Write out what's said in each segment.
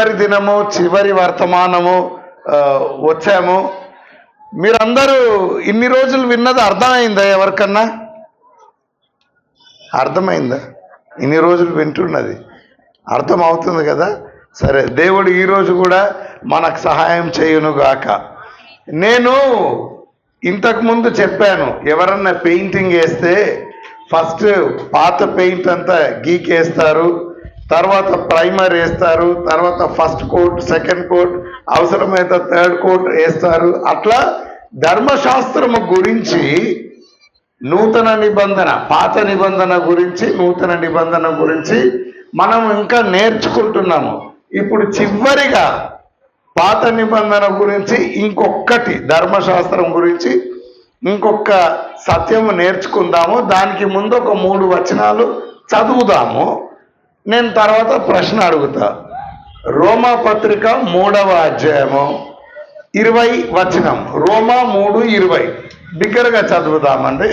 చివరి దినము చివరి వర్తమానము వచ్చాము. మీరందరూ ఇన్ని రోజులు విన్నది అర్థమైందా ఎవరికన్నా? అర్థమైందా? ఇన్ని రోజులు వింటున్నది. అర్థం అవుతుంది కదా? సరే దేవుడు ఈరోజు కూడా మనకు సహాయం చేయునుగాక. నేను ఇంతకుముందు చెప్పాను ఎవరన్నా పెయింటింగ్ వేస్తే ఫస్ట్ పాత పెయింట్ అంతా గీకేస్తారు. తర్వాత ప్రైమర్ వేస్తారు తర్వాత ఫస్ట్ కోట్ సెకండ్ కోట్ అవసరమైతే థర్డ్ కోట్ వేస్తారు. అట్లా ధర్మశాస్త్రము గురించి నూతన నిబంధన పాత నిబంధన గురించి నూతన నిబంధన గురించి మనం ఇంకా నేర్చుకుంటున్నాము. ఇప్పుడు చివరిగా పాత నిబంధన గురించి ఇంకొకటి ధర్మశాస్త్రం గురించి ఇంకొక సత్యము నేర్చుకుందాము. దానికి ముందు ఒక మూడు వచనాలు చదువుదాము. నేను తర్వాత ప్రశ్న అడుగుతా. రోమా పత్రిక మూడవ అధ్యాయము ఇరవై వచనం. రోమా మూడు ఇరవై. బిగ్గరగా చదువుదామండి.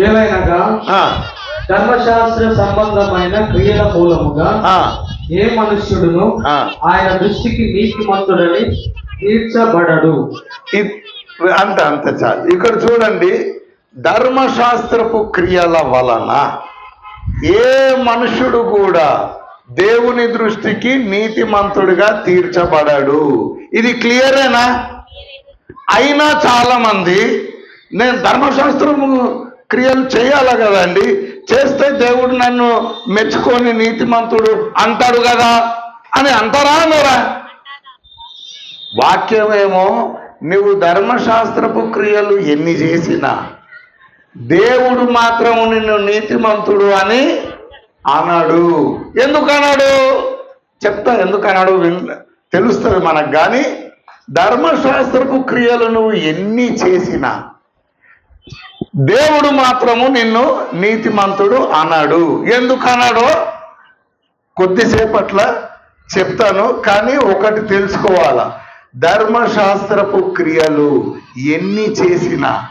ఏలైనగా ఆ, ధర్మశాస్త్ర సంబంధమైన క్రియల మూలముగా ఆ, ఏ మనుష్యుడును. ఆయన దృష్టికి నీతిమంతుడని తీర్చబడడు. అంత అంత చాలు. ఇక్కడ చూడండి. ధర్మశాస్త్రపు క్రియల వలన ఏ మనుషుడు కూడా దేవుని దృష్టికి నీతిమంతుడిగా తీర్చబడాడు. ఇది క్లియరేనా? అయినా చాలా మంది నేను ధర్మశాస్త్రము క్రియలు చేయాలి కదండి చేస్తే దేవుడు నన్ను మెచ్చుకొని నీతిమంతుడు అంటాడు కదా అని అంటారా అనరా వాక్యమేమో నువ్వు ధర్మశాస్త్రపు క్రియలు ఎన్ని చేసినా దేవుడు మాత్రం నిన్ను నీతిమంతుడు అని అన్నాడు. ఎందుకు అన్నాడు చెప్తా ఎందుకు అన్నాడు విన్ తెలుస్తుంది మనకు కానీ ధర్మశాస్త్రపు క్రియలు నువ్వు ఎన్ని చేసినా దేవుడు మాత్రము నిన్ను నీతిమంతుడు అన్నాడు. ఎందుకు అన్నాడో కొద్దిసేపట్ల చెప్తాను కానీ ఒకటి తెలుసుకోవాలా. ధర్మశాస్త్రపు క్రియలు ఎన్ని చేసినా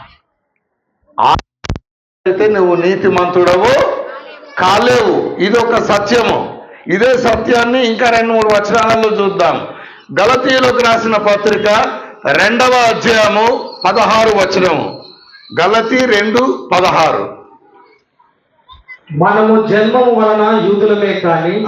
అయితే నువ్వు నీతిమంతుడవు కాలేవు. ఇది ఒక సత్యము. ఇదే సత్యాన్ని ఇంకా రెండు మూడు వచనాలలో చూద్దాం. గలతీయులకు రాసిన పత్రిక రెండవ అధ్యాయము పదహారు వచనము. గలతీ రెండు పదహారు. మనము జన్మము వలన యూదులమే కాని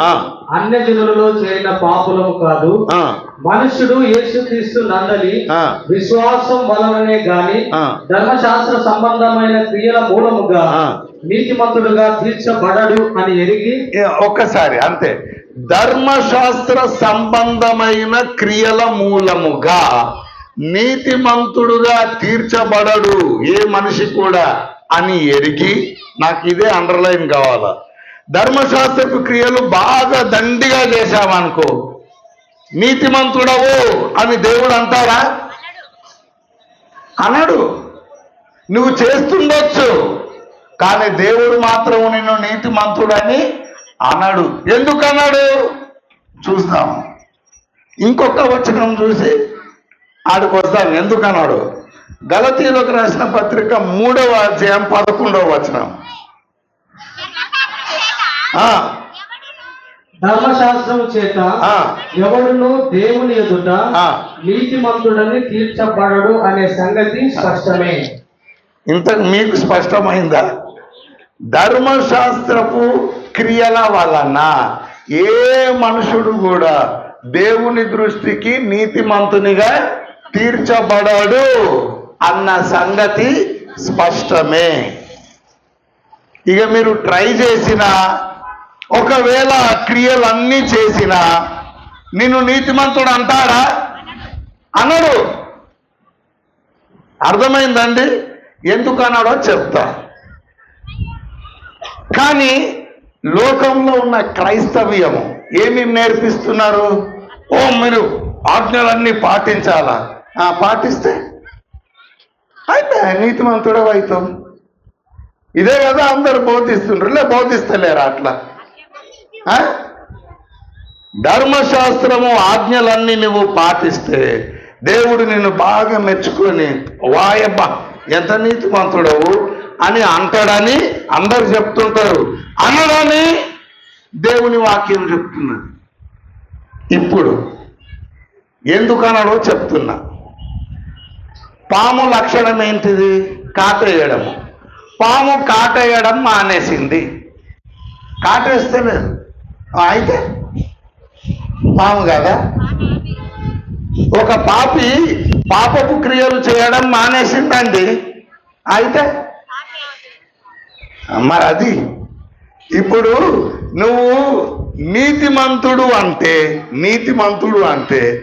అన్య జనులలో చేరిన పాపులము కాదు ఆ, మనుషుడు యేసుక్రీస్తు నందలి ఆ. విశ్వాసం వలననే గాని. ధర్మశాస్త్ర సంబంధమైన క్రియల మూలముగా. నీతిమంతుడుగా తీర్చబడడు అని ఎరిగి ఒక్కసారి అంతే ధర్మశాస్త్ర సంబంధమైన క్రియల మూలముగా నీతిమంతుడుగా తీర్చబడడు ఏ మనిషి కూడా అని ఎరిగి నాకు ఇదే అండర్లైన్ కావాలా. ధర్మశాస్త్రపు క్రియలు బాగా దండిగా చేశామనుకో నీతిమంతుడవు అని దేవుడు అంటారా? అనడు. నువ్వు చేస్తుండొచ్చు కానీ దేవుడు మాత్రం నిన్ను నీతిమంతుడని అన్నాడు ఎందుకు అన్నాడు చూస్తాం. ఇంకొక వచనం చూసి ఆడికి వస్తాం. ఎందుకన్నాడు గలతీలోకి రాసిన పత్రిక మూడవ అధ్యాయం పదకొండవ వచనం. ఆ, ధర్మశాస్త్రము చేత ఆ. ఎవడును దేవుని ఎదుట ఆ. నీతిమంతుడని తీర్చబడడు అనే సంగతి స్పష్టమే. ఇంత మీకు స్పష్టమైందా? ధర్మశాస్త్రపు క్రియల వలన ఏ మనుషుడు కూడా దేవుని దృష్టికి నీతిమంతునిగా తీర్చబడడు. అన్న సంగతి స్పష్టమే. ఇక మీరు ట్రై చేసిన ఒకవేళ క్రియలన్నీ చేసినా నిన్ను నీతిమంతుడు అంటాడా? అనడు. అర్థమైందండి? ఎందుకు అన్నాడో చెప్తా. కానీ లోకంలో ఉన్న క్రైస్తవ్యము ఏమి నేర్పిస్తున్నారు? ఓ మీరు ఆజ్ఞలన్నీ పాటించాలా? ఆ, పాటిస్తే అయితే నీతిమంతుడు అవుతాం ఇదే కదా అందరు బోధిస్తుండ్రు. లే బోధిస్తలేరు అట్లా? ఆ? ధర్మశాస్త్రము ఆజ్ఞలన్నీ నువ్వు పాటిస్తే దేవుడు నిన్ను బాగా మెచ్చుకొని వాయబ్బ ఎంత నీతిమంతుడవు అని అంటాడని అందరు చెప్తుంటారు. అనడని దేవుని వాక్యం చెప్తున్నది. ఇప్పుడు ఎందుకనడో చెప్తున్నా. పాము లక్షణం ఏంటిది? కాటేయడము పాము కాటేయడం మానేసింది. కాటేస్తే లేదు. అయితే? పాము కదా? ఒక పాపి పాపపు క్రియలు చేయడం మానేసిందండి. అయితే? మరి అది ఇప్పుడు నువ్వు నీతిమంతుడు అంటే నీతిమంతుడు అంటే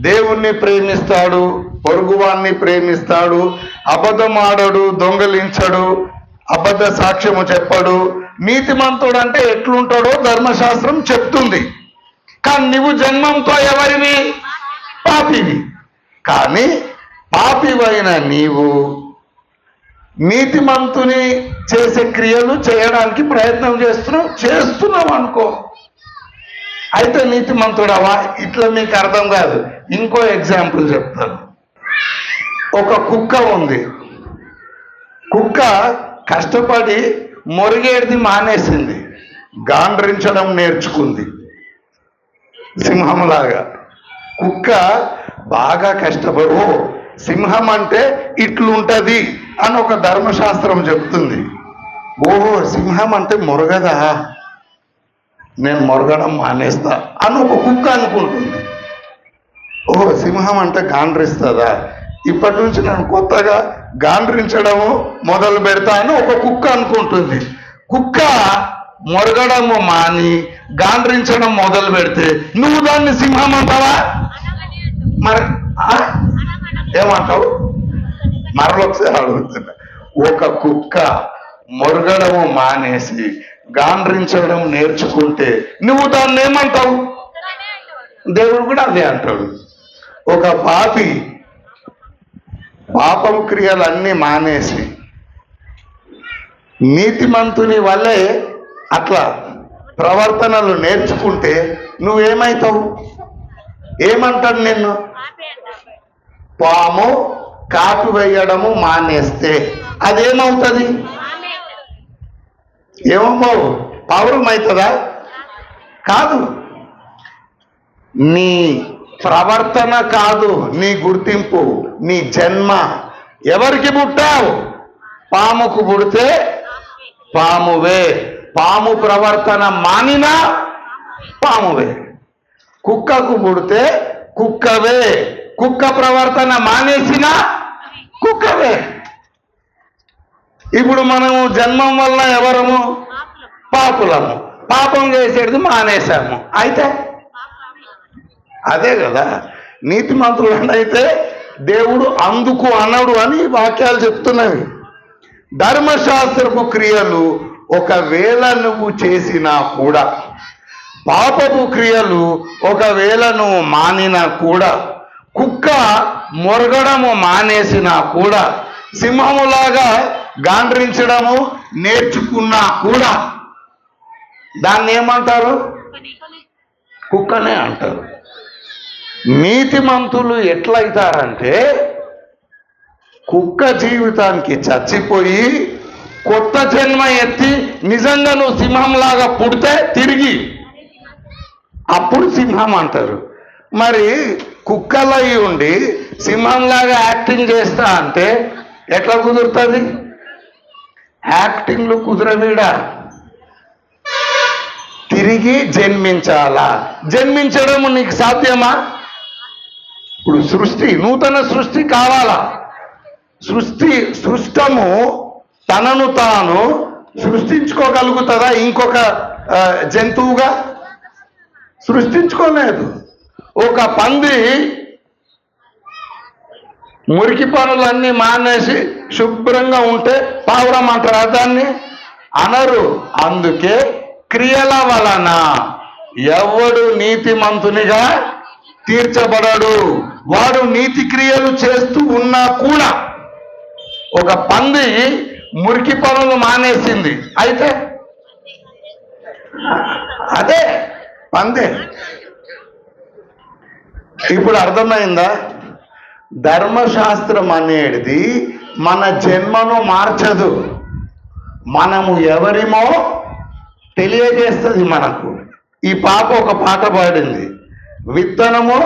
దేవుణ్ణి ప్రేమిస్తాడు పొరుగువాన్ని ప్రేమిస్తాడు అబద్ధం ఆడడు దొంగలించడు అబద్ధ సాక్ష్యము చెప్పడు. నీతిమంతుడు అంటే ఎట్లుంటాడో ధర్మశాస్త్రం చెప్తుంది. కానీ నువ్వు జన్మంతో ఎవరివి? పాపివి. కానీ పాపివైన నీవు నీతిమంతుని చేసే క్రియలు చేయడానికి ప్రయత్నం చేస్తున్నావు చేస్తున్నావు అనుకో. అయితే నీతిమంతుడవా? ఇట్లా మీకు అర్థం కాదు. ఇంకో ఎగ్జాంపుల్ చెప్తాను. ఒక కుక్క ఉంది. కుక్క కష్టపడి మొరిగేది మానేసింది. గాండ్రించడం నేర్చుకుంది. సింహంలాగా. కుక్క బాగా కష్టపడు ఓ సింహం అంటే ఇట్లుంటుంది అని ఒక ధర్మశాస్త్రం చెప్తుంది. ఓహో సింహం అంటే మొరగదా? నేను మొరగడం మానేస్తా అని ఒక కుక్క అనుకుంటుంది. ఓహో సింహం అంటే గాండ్రిస్తుందా? ఇప్పటి నుంచి నేను కొత్తగా గాండ్రించడము మొదలు పెడతాను ఒక కుక్క అనుకుంటుంది. కుక్క మొరగడము మాని గాండ్రించడం మొదలు పెడితే నువ్వు దాన్ని సింహం అంటావా? మరి ఆ? ఏమంటావు? మరొకసారి అడుగుతున్నా. ఒక కుక్క మొరగడము మానేసి గాండ్రించడం నేర్చుకుంటే నువ్వు దాన్ని ఏమంటావు? దేవుడు కూడా అదే అంటాడు. ఒక పాపి పాపం క్రియలన్నీ మానేసి నీతిమంతుని వల్లే అట్లా ప్రవర్తనలు నేర్చుకుంటే నువ్వేమైతావు? ఏమంటాడు నిన్ను? పాము కాటు వేయడము మానేస్తే అదేమవుతుంది? ఏమో పౌరం అవుతుందా కాదు. నీ ప్రవర్తన కాదు నీ గుర్తింపు నీ జన్మ. ఎవరికి పుట్టావు? పాముకు పుడితే పామువే. పాము ప్రవర్తన మానినా పామువే. కుక్కకు పుడితే కుక్కవే. కుక్క ప్రవర్తన మానేసిన కుక్కవే. ఇప్పుడు మనము జన్మం వల్ల ఎవరము? పాపులము. పాపం చేసేది మానేశాము. అయితే అదే కదా నీతిమంతుడు అయితే దేవుడు అందుకు అనడు అని వాక్యాలు చెప్తున్నవి. ధర్మశాస్త్రపు క్రియలు ఒకవేళ నువ్వు చేసినా కూడా పాపపు క్రియలు ఒకవేళ నువ్వు మానినా కూడా కుక్క మొరగడము మానేసినా కూడా సింహములాగా గాండ్రించడము నేర్చుకున్నా కూడా దాన్ని ఏమంటారు? కుక్కనే అంటారు. నీతిమంతులు ఎట్లయితారంటే కుక్క జీవితానికి చచ్చిపోయి కొత్త జన్మ ఎత్తి నిజంగా నువ్వు సింహంలాగా పుడితే తిరిగి. అప్పుడు సింహం అంటారు. మరి కుక్కలై ఉండి సింహంలాగా యాక్టింగ్ చేస్తా అంటే ఎట్లా కుదురుతుంది? యాక్టింగ్లు కుదరవీడా. తిరిగి జన్మించాలా? జన్మించడం నీకు సాధ్యమా? ఇప్పుడు సృష్టి నూతన సృష్టి కావాలా? సృష్టి సృష్టము తనను తాను సృష్టించుకోగలుగుతుందా ఇంకొక జంతువుగా? సృష్టించుకోలేదు. ఒక పంది మురికి పనులన్నీ మానేసి శుభ్రంగా ఉంటే పావురం అంటారా దాన్ని అనరు. అందుకే క్రియల వలన ఎవడు నీతిమంతునిగా తీర్చబడడు. వాడు నీతి క్రియలు చేస్తూ ఉన్నా కూడా ఒక పంది మురికి పనులు మానేసింది. అయితే? అదే పందే. ఇప్పుడు అర్థమైందా? ధర్మశాస్త్రం అనేది మన జన్మను మార్చదు. మనము ఎవరిమో తెలియజేస్తుంది మనకు. ఈ పాప ఒక పాట పాడింది. విత్తనము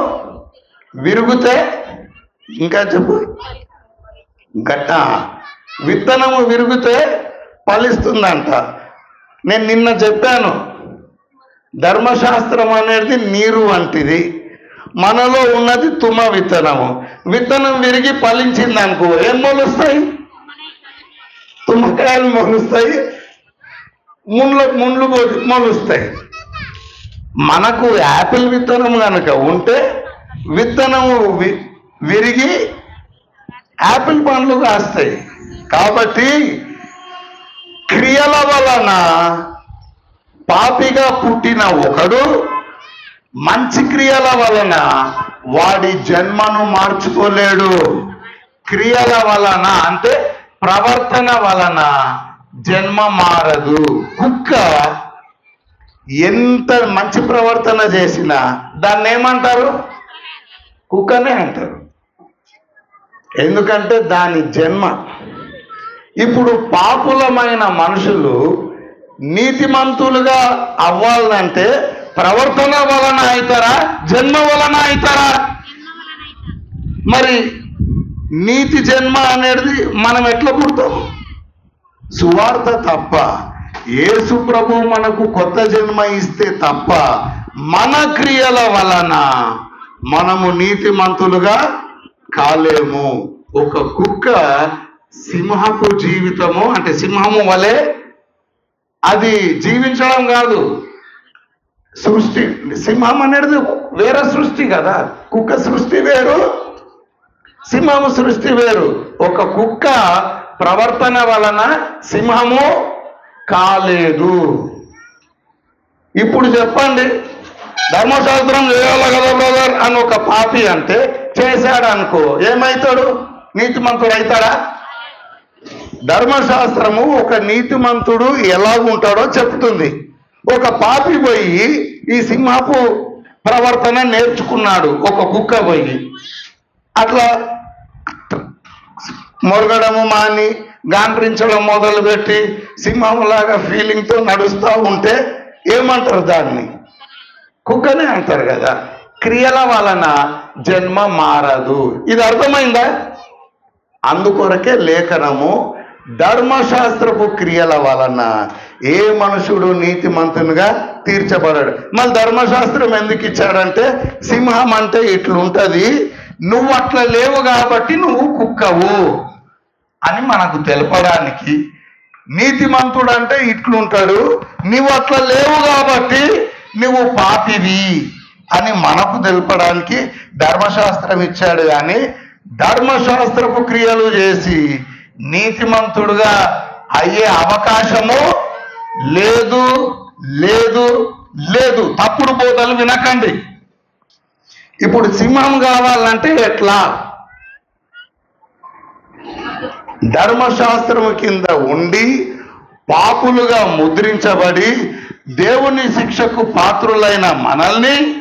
విరుగుతే ఇంకా చెప్పు. గట్ట. విత్తనము విరిగితే ఫలిస్తుందంట. నేను నిన్న చెప్పాను. ధర్మశాస్త్రం అనేది నీరు వంటిది. మనలో ఉన్నది తుమ విత్తనము. విత్తనం విరిగి ఫలించింది అనుకో ఏం మొలుస్తాయి? తుమ్మకాయలు మొలుస్తాయి. ముండ్ల ముండ్లు మొలుస్తాయి. మనకు యాపిల్ విత్తనం కనుక ఉంటే విత్తనము వి- విరిగి యాపిల్ పండ్లు కాస్తాయి. కాబట్టి క్రియల వలన పాపిగా పుట్టిన ఒకడు మంచి క్రియల వలన వాడి జన్మను మార్చుకోలేడు. క్రియల వలన అంటే ప్రవర్తన వలన జన్మ మారదు. కుక్క ఎంత మంచి ప్రవర్తన చేసినా దాన్ని ఏమంటారు? కుక్కనే అంటారు. ఎందుకంటే దాని జన్మ. ఇప్పుడు పాపులమైన మనుషులు నీతిమంతులుగా అవ్వాలంటే ప్రవర్తన వలన అవుతారా? జన్మ వలన అవుతారా? మరి నీతి జన్మ అనేది మనం ఎట్లా పుడతాము సువార్త తప్ప యేసు ప్రభు మనకు కొత్త జన్మ ఇస్తే తప్ప మన క్రియల వలన మనము నీతిమంతులుగా కాలేము. ఒక కుక్క సింహపు జీవితము అంటే సింహము వలె అది జీవించడం కాదు. సృష్టి సింహం అనేది వేరే సృష్టి కదా. కుక్క సృష్టి వేరు సింహము సృష్టి వేరు. ఒక కుక్క ప్రవర్తన వలన సింహము కాలేదు. ఇప్పుడు చెప్పండి ధర్మశాస్త్రం చేయాలి కదా బ్రదర్ అని ఒక పాపి అంటే చేశాడు అనుకో ఏమవుతాడు నీతిమంతుడు అవుతాడా ధర్మశాస్త్రము ఒక నీతిమంతుడు ఎలాగుంటాడో చెప్తుంది. ఒక పాపి పోయి ఈ సింహపు ప్రవర్తన నేర్చుకున్నాడు ఒక కుక్క పోయి. అట్లా మొరగడము మాని గాండ్రించడం మొదలుపెట్టి సింహంలాగా ఫీలింగ్తో నడుస్తూ ఉంటే ఏమంటారు దాన్ని? కుక్కనే అంటారు కదా. క్రియల వలన జన్మ మారదు. ఇది అర్థమైందా? అందుకొరకే లేఖనము ధర్మశాస్త్రపు క్రియల వలన ఏ మనుషుడు నీతిమంతునిగా తీర్చబడాడు. మళ్ళీ ధర్మశాస్త్రం ఎందుకు ఇచ్చాడంటే సింహం అంటే ఇట్లుంటది నువ్వు అట్లా లేవు కాబట్టి నువ్వు కుక్కవు. అని మనకు తెలపడానికి నీతిమంతుడు అంటే ఇట్లుంటాడు నువ్వు అట్లా లేవు కాబట్టి నువ్వు పాపివి అని మనకు తెలపడానికి ధర్మశాస్త్రం ఇచ్చాడు కానీ ధర్మశాస్త్రపు క్రియలు చేసి నీతిమంతుడుగా అయ్యే అవకాశము లేదు లేదు లేదు. తప్పుడు బోధలు వినకండి. ఇప్పుడు సింహం కావాలంటే ఎట్లా? ధర్మశాస్త్రము కింద ఉండి పాపులుగా ముద్రించబడి దేవుని శిక్షకు పాత్రులైన మనల్ని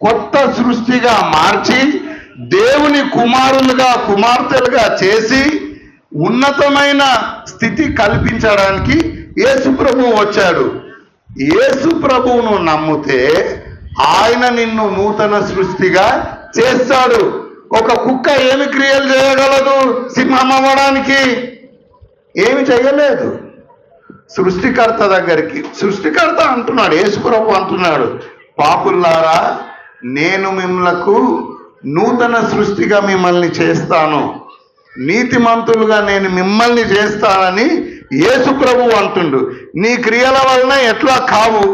కొత్త సృష్టిగా మార్చి దేవుని కుమారులుగా కుమార్తెలుగా చేసి ఉన్నతమైన స్థితి కల్పించడానికి యేసు ప్రభువు వచ్చాడు. యేసు ప్రభువును నమ్మితే ఆయన నిన్ను నూతన సృష్టిగా చేస్తాడు. ఒక కుక్క ఏమి క్రియలు చేయగలదు సింహం అవ్వడానికి ఏమి చేయలేదు. సృష్టికర్త దగ్గరికి సృష్టికర్త అంటున్నాడు యేసుప్రభు అంటున్నాడు పాపుల్లారా నేను మిమ్మలకు నూతన సృష్టిగా మిమ్మల్ని చేస్తాను. నీతిమంతులుగా నేను మిమ్మల్ని చేస్తానని యేసుప్రభు అంటుండు. నీ క్రియల వలన ఎట్లా కావు?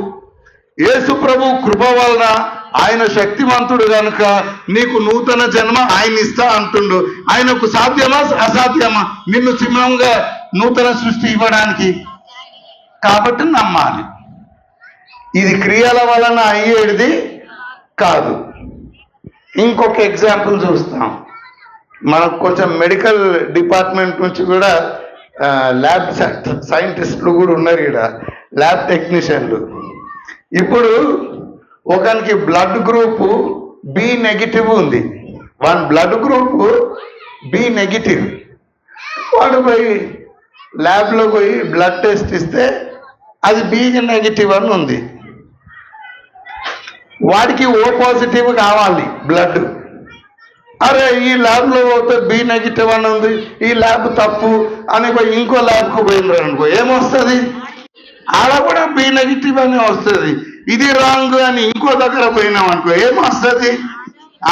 యేసుప్రభు కృప వలన ఆయన శక్తివంతుడు కనుక నీకు నూతన జన్మ ఆయన ఇస్తా అంటుండు. ఆయనకు సాధ్యమా? అసాధ్యమా? నిన్ను సింహంగా నూతన సృష్టి ఇవ్వడానికి. కాబట్టి నమ్మాలి. ఇది క్రియల వలన అయ్యేది కాదు. ఇంకొక ఎగ్జాంపుల్ చూస్తాం. మనకు కొంచెం మెడికల్ డిపార్ట్మెంట్ నుంచి కూడా ల్యాబ్ సైంటిస్టులు కూడా ఉన్నారు ఇక్కడ ల్యాబ్ టెక్నీషియన్లు. ఇప్పుడు ఒకనికి బ్లడ్ గ్రూపు బి నెగిటివ్ ఉంది. One blood group B negative వాడు పోయి ల్యాబ్లో పోయి బ్లడ్ టెస్ట్ ఇస్తే అది బి నెగిటివ్ అని ఉంది. వాడికి ఓ పాజిటివ్ కావాలి బ్లడ్ అరే ఈ ల్యాబ్లో పోతే బి నెగిటివ్ అని ఉంది. ఈ ల్యాబ్ తప్పు అని పోయి ఇంకో ల్యాబ్కు పోయినరు అనుకో ఏమొస్తుంది? ఆడ కూడా బి నెగిటివ్ అని వస్తుంది. ఇది రాంగ్ అని ఇంకో దగ్గర పోయినాం అనుకో ఏమొస్తుంది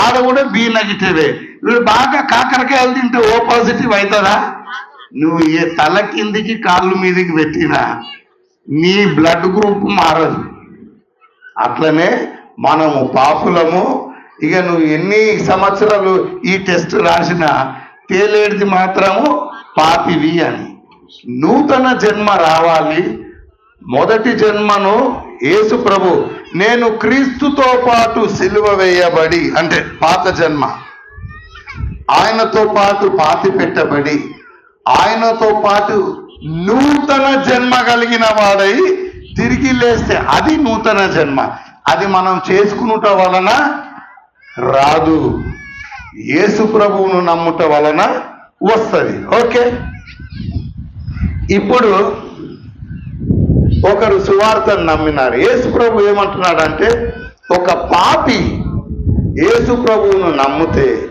ఆడ కూడా బి నెగిటివే. వీడు బాగా కాకరకాయలు తింటే ఓ పాజిటివ్ అవుతుందా నువ్వు ఏ తల కిందికి కాళ్ళు మీదికి పెట్టినా నీ బ్లడ్ గ్రూప్ మారదు. అట్లనే మనము పాపులము. ఇక నువ్వు ఎన్ని సంవత్సరాలు ఈ టెస్ట్ రాసినా తేలేడిది మాత్రము పాపివి అని. నూతన జన్మ రావాలి. మొదటి జన్మను యేసు ప్రభు నేను క్రీస్తుతో పాటు సిలువ వేయబడి అంటే పాత జన్మ ఆయనతో పాటు పాతి పెట్టబడి ఆయనతో పాటు నూతన జన్మ కలిగిన వాడై తిరిగి లేస్తే అది నూతన జన్మ. అది మనం చేసుకునుట వలన రాదు. యేసు ప్రభువును నమ్ముట వలన వస్తుంది. ఓకే? ఇప్పుడు ఒకరు సువార్తను నమ్మినారు. యేసు ప్రభు ఏమంటున్నాడంటే ఒక పాపి యేసు ప్రభువును నమ్మితే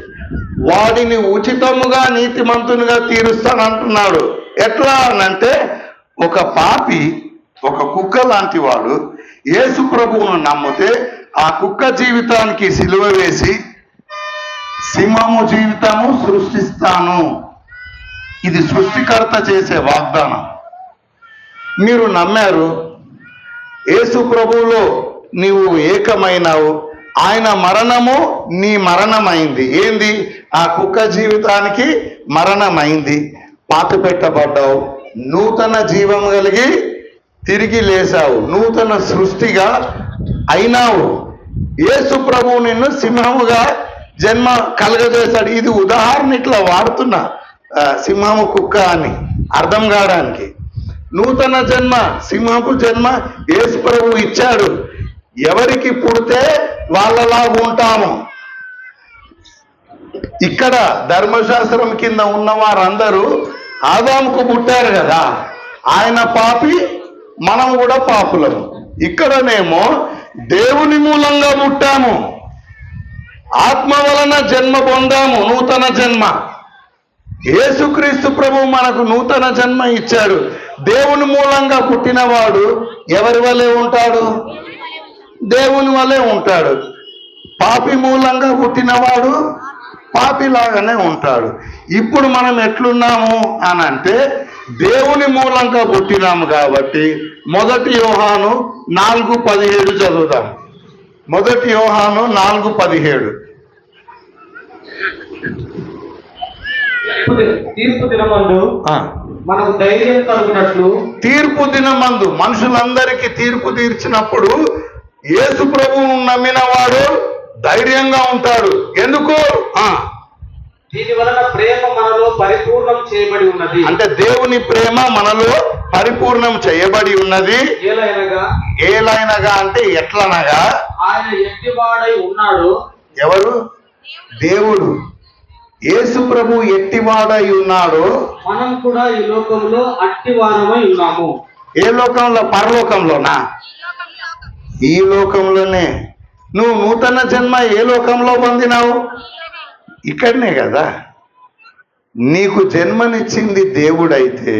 వాడిని ఉచితముగా నీతిమంతునిగా తీరుస్తానంటున్నాడు. ఎట్లా అనంటే ఒక పాపి ఒక కుక్క లాంటి వాడు యేసు ప్రభువును నమ్మితే ఆ కుక్క జీవితానికి సిలువ వేసి సింహము జీవితము సృష్టిస్తాను. ఇది సృష్టికర్త చేసే వాగ్దానం. మీరు నమ్మారు యేసు ప్రభువులో నీవు ఏకమైనావు ఆయన మరణము నీ మరణమైంది. ఏంది? ఆ కుక్క జీవితానికి మరణమైంది. పాత పెట్టబడ్డావు నూతన జీవం కలిగి తిరిగి లేసావు నూతన సృష్టిగా అయినావు. యేసు ప్రభువు నిన్ను సింహముగా జన్మ కలగజేశాడు. ఇది ఉదాహరణ ఇట్లా వాడుతున్నా సింహము కుక్క అని అర్థం కావడానికి. నూతన జన్మ సింహపు జన్మ యేసు ప్రభు ఇచ్చాడు. ఎవరికి పుడితే వాళ్ళలా ఉంటాము. ఇక్కడ ధర్మశాస్త్రం కింద ఉన్న వారందరూ ఆదాముకు పుట్టారు కదా. ఆయన పాపి మనం కూడా పాపులము. ఇక్కడనేమో దేవుని మూలంగా పుట్టాము. ఆత్మ వలన జన్మ పొందాము నూతన జన్మ. యేసుక్రీస్తు ప్రభు మనకు నూతన జన్మ ఇచ్చాడు. దేవుని మూలంగా పుట్టినవాడు ఎవరి వలె ఉంటాడు? దేవుని వలె ఉంటాడు. పాపి మూలంగా పుట్టినవాడు పాపిలాగానే ఉంటాడు. ఇప్పుడు మనం ఎట్లున్నాము అని అంటే దేవుని మూలంగా పుట్టినాము కాబట్టి మొదటి యోహాను నాలుగు పదిహేడు చదువుదాం. మొదటి యోహాను నాలుగు పదిహేడు. తీర్పు దినమందు ఆ. మనకు ధైర్యం కలుగునట్లు తీర్పు దినమందు మనుషులందరికీ తీర్పు తీర్చినప్పుడు యేసు ప్రభువును నమ్మిన వాడు ధైర్యంగా ఉంటాడు. ఎందుకు? దీని వలన ప్రేమ మనలో పరిపూర్ణం చేయబడి ఉన్నది. అంటే దేవుని ప్రేమ మనలో పరిపూర్ణం చేయబడి ఉన్నది. ఏలైనగా అంటే ఎట్లనగా? ఆయన ఎట్టివాడై ఉన్నాడు ఎవరు? దేవుడు. యేసు ప్రభు ఎట్టివాడై ఉన్నాడో మనం కూడా ఈ లోకంలో అట్టివారమై ఉన్నాము. ఏ లోకంలో? పరలోకంలోనా? ఈ లోకంలోనే. నువ్వు నూతన జన్మ ఏ లోకంలో పొందినావు? ఇక్కడనే కదా. నీకు జన్మనిచ్చింది దేవుడైతే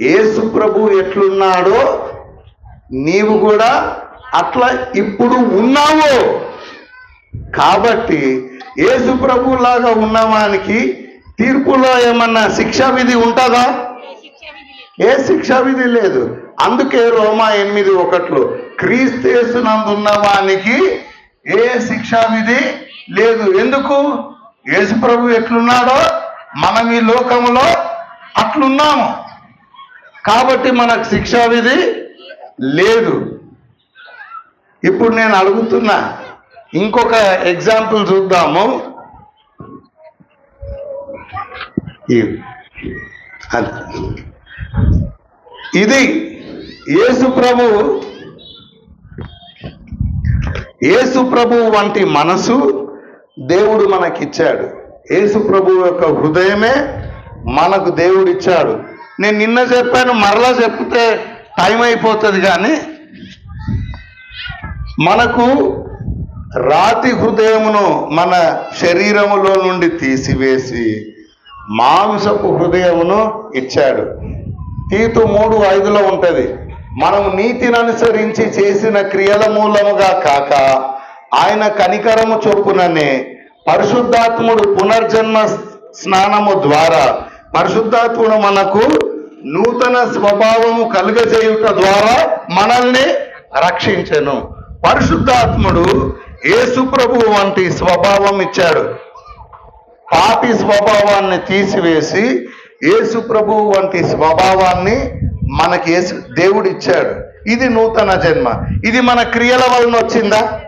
యేసు ప్రభు ఎట్లున్నాడో నీవు కూడా అట్లా ఇప్పుడు ఉన్నావు. కాబట్టి యేసు ప్రభు లాగా ఉన్నవానికి తీర్పులో ఏమన్నా శిక్షా విధి ఉంటుందా? ఏ శిక్షా విధి లేదు. అందుకే రోమా ఎనిమిది ఒకట్లో క్రీస్తేసునందున్న వానికి ఏ శిక్షా విధి లేదు. ఎందుకు? యేసు ప్రభు ఎట్లున్నాడో? మనం ఈ లోకంలో అట్లున్నాము. కాబట్టి మనకు శిక్షా విధి లేదు. ఇప్పుడు నేను అడుగుతున్నా ఇంకొక ఎగ్జాంపుల్ చూద్దాము. ఈ- ఇది యేసు ప్రభు యేసు ప్రభు వంటి మనసు దేవుడు మనకిచ్చాడు. యేసు ప్రభు యొక్క హృదయమే మనకు దేవుడిచ్చాడు. నేను నిన్న చెప్పాను మరలా చెప్తే టైం అయిపోతుంది కానీ మనకు రాతి హృదయమును మన శరీరములో నుండి తీసివేసి మాంసపు హృదయమును ఇచ్చాడు. తీతు మూడు ఐదులో ఉంటుంది. మనం నీతిని అనుసరించి చేసిన క్రియల మూలముగా కాక ఆయన కనికరము చొప్పుననే పరిశుద్ధాత్ముడు పునర్జన్మ స్నానము ద్వారా పరిశుద్ధాత్ముడు మనకు నూతన స్వభావము కలుగజేయుట ద్వారా మనల్ని రక్షించను. పరిశుద్ధాత్ముడు యేసు ప్రభు వంటి స్వభావం ఇచ్చాడు. పాపి స్వభావాన్ని తీసివేసి యేసు ప్రభు వంటి స్వభావాన్ని మనకి యేసు దేవుడు ఇచ్చాడు. ఇది నూతన జన్మ. ఇది మన క్రియల వలన వచ్చిందా?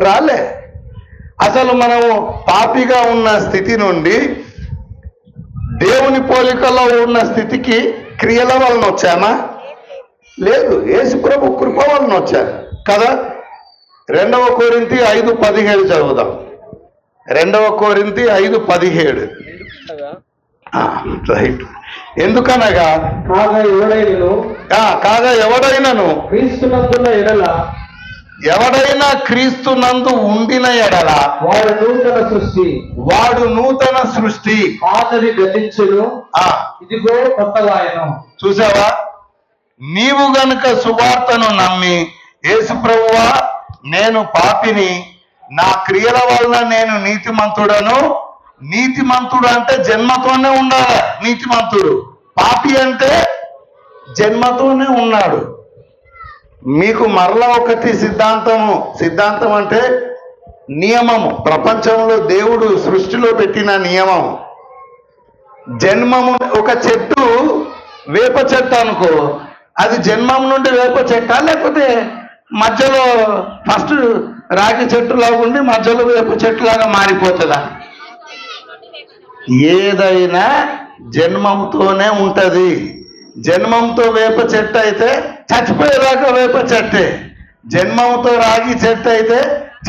రాలే. అసలు మనము పాపిగా ఉన్న స్థితి నుండి దేవుని పోలికలో ఉన్న స్థితికి క్రియల వలన వచ్చామా? లేదు. యేసు ప్రభు కృప వలన వచ్చాను కదా? రెండవ కోరింతి ఐదు పదిహేడు చదువుదాం. రెండవ కోరింతి ఐదు పదిహేడు. రైట్. ఎందుకనగా? కాగా ఎవడైనను? ఆ, కాగా ఎవడైనను? క్రీస్తునందున్న ఎడల ఎవడైనా క్రీస్తు నందు ఉండిన ఎడల వాడు నూతన సృష్టి. వాడు నూతన సృష్టి. పాతది గతించును ఆ. ఇదిగో కొత్తగాయను చూసావా? నీవు గనుక సువార్తను నమ్మి యేసు ప్రభువా నేను పాపిని. నా క్రియల వలన నేను నీతిమంతుడను. నీతిమంతుడు అంటే జన్మతోనే ఉండాలి నీతిమంతుడు. పాపి అంటే జన్మతోనే ఉన్నాడు. మీకు మరలా ఒకటి సిద్ధాంతము. సిద్ధాంతం అంటే నియమము. ప్రపంచంలో దేవుడు సృష్టిలో పెట్టిన నియమం జన్మము ఒక చెట్టు వేప చెట్టు అనుకో. అది జన్మం నుండి వేప చెట్టా లేకపోతే మధ్యలో ఫస్ట్ రాగి చెట్టులాగా ఉండి మధ్యలో వేప చెట్టులాగా మారిపోతుందా? ఏదైనా జన్మంతోనే ఉంటుంది. జన్మంతో వేప చెట్టు అయితే చచ్చిపోయేదాకా వేప చెట్టే. జన్మంతో రాగి చెట్టు అయితే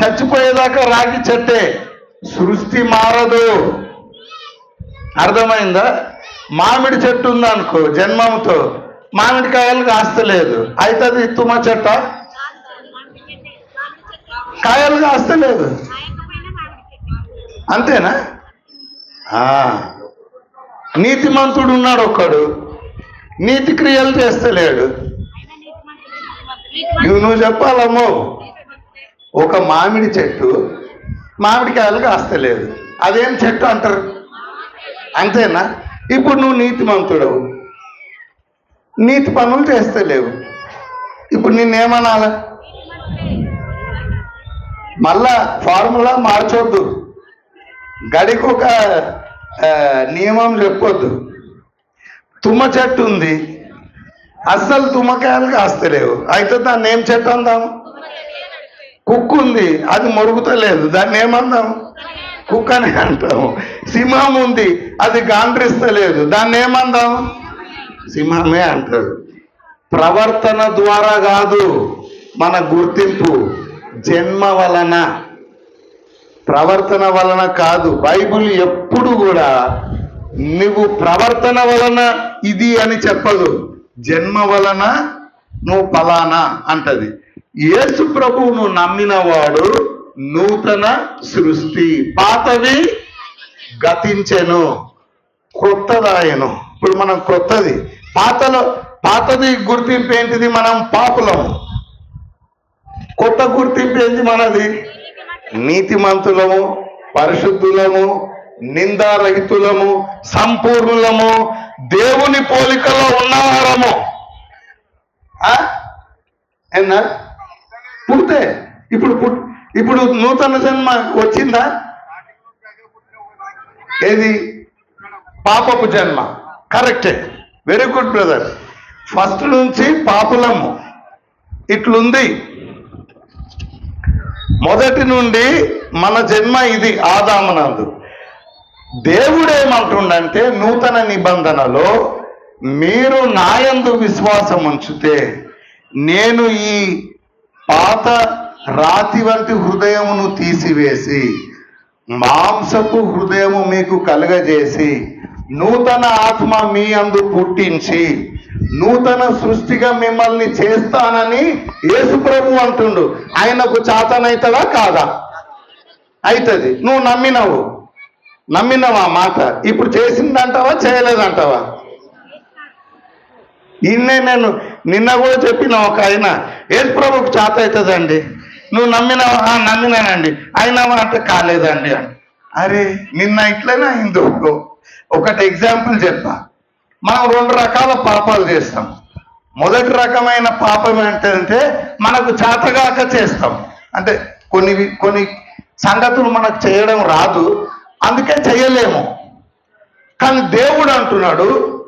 చచ్చిపోయేదాకా రాగి చెట్టే. సృష్టి మారదు. అర్థమైందా? మామిడి చెట్టు ఉందనుకో జన్మంతో. మామిడికాయలు కాస్తలేదు అయితే అది తుమ్మ చెట్ట? కాయలు కాస్తలేదు అంతేనా? నీతిమంతుడు ఉన్నాడు ఒక్కడు. నీతి క్రియలు చేస్తలేడు ఇవి నువ్వు చెప్పాలమ్మో. ఒక మామిడి చెట్టు మామిడికాయలు కాస్తలేదు అదేం చెట్టు అంటారు? అంతేనా? ఇప్పుడు నువ్వు నీతిమంతుడవు. నీతి పనులు చేస్తలేవు ఇప్పుడు నిన్నేమనాలా? మళ్ళా ఫార్ములా మార్చొద్దు. గడికి ఒక నియమం చెప్పొద్దు. తుమ్మ చెట్టు ఉంది. అస్సలు తుమ్మకాయలు కాస్తలేవు. అయితే దాన్ని ఏం చెట్టు అందాము? కుక్కు ఉంది. అది మొరుగుతలేదు. దాన్ని ఏమందాము కుక్క అని అంటాము. సింహం ఉంది. అది గాండ్రిస్తలేదు. దాన్ని ఏమందాం సింహమే అంటాడు. ప్రవర్తన ద్వారా కాదు మన గుర్తింపు. జన్మ వలన ప్రవర్తన వలన కాదు బైబిల్ ఎప్పుడు కూడా నువ్వు ప్రవర్తన వలన ఇది అని చెప్పదు. జన్మ వలన నువ్వు పలానా అంటది. యేసు ప్రభువును నువ్వు నమ్మిన వాడు నూతన సృష్టి పాతవి గతించెను క్రొత్తదాయను. ఇప్పుడు మనం క్రొత్తది. పాతలో పాతది గుర్తింపు ఏంటిది? మనం పాపులం కొత్త గుర్తింపు ఏంటి మనది. నీతిమంతులము పరిశుద్ధులము నిందారహితులము సంపూర్ణులము దేవుని పోలికలో ఉన్నవారము. ఆ? ఏందా? పుడితే. ఇప్పుడు ఇప్పుడు నూతన జన్మ వచ్చిందా? ఏది? పాపపు జన్మ. కరెక్టే. Very good brother. ఫస్ట్ నుంచి పాపులము. ఇట్లుంది. మొదటి నుండి మన జన్మ ఇది ఆదామనందు. దేవుడు ఏమంటుండంటే నూతన నిబంధనలో మీరు నాయందు విశ్వాసం ఉంచితే నేను ఈ పాత రాతి వంటి హృదయమును తీసివేసి మాంసపు హృదయము మీకు కలుగజేసి నూతన ఆత్మ మీ అందు పుట్టించి నూతన సృష్టిగా మిమ్మల్ని చేస్తానని యేసు ప్రభు అంటుండు. ఆయనకు చాతనైతదా కాదా? అవుతుంది నువ్వు నమ్మినవు. నమ్మినవా మాట? ఇప్పుడు చేసిందంటావా చేయలేదంటావా? నిన్నే నేను నిన్న కూడా చెప్పిన ఒక ఆయన యేసు ప్రభుకు చాత అవుతుందండి నువ్వు నమ్మినావా? నమ్మినానండి. అయినావా అంటే కాలేదండి అరే నిన్న ఇట్లనే అయింది ఒకటి ఎగ్జాంపుల్ చెప్పా మనం రెండు రకాల పాపాలు చేస్తాం. మొదటి రకమైన పాపం ఏంటంటే మనకు చేతగాక చేస్తాం. అంటే కొన్ని కొన్ని సంగతులు మనకు చేయడం రాదు. అందుకే చేయలేము. కానీ దేవుడు అంటున్నాడు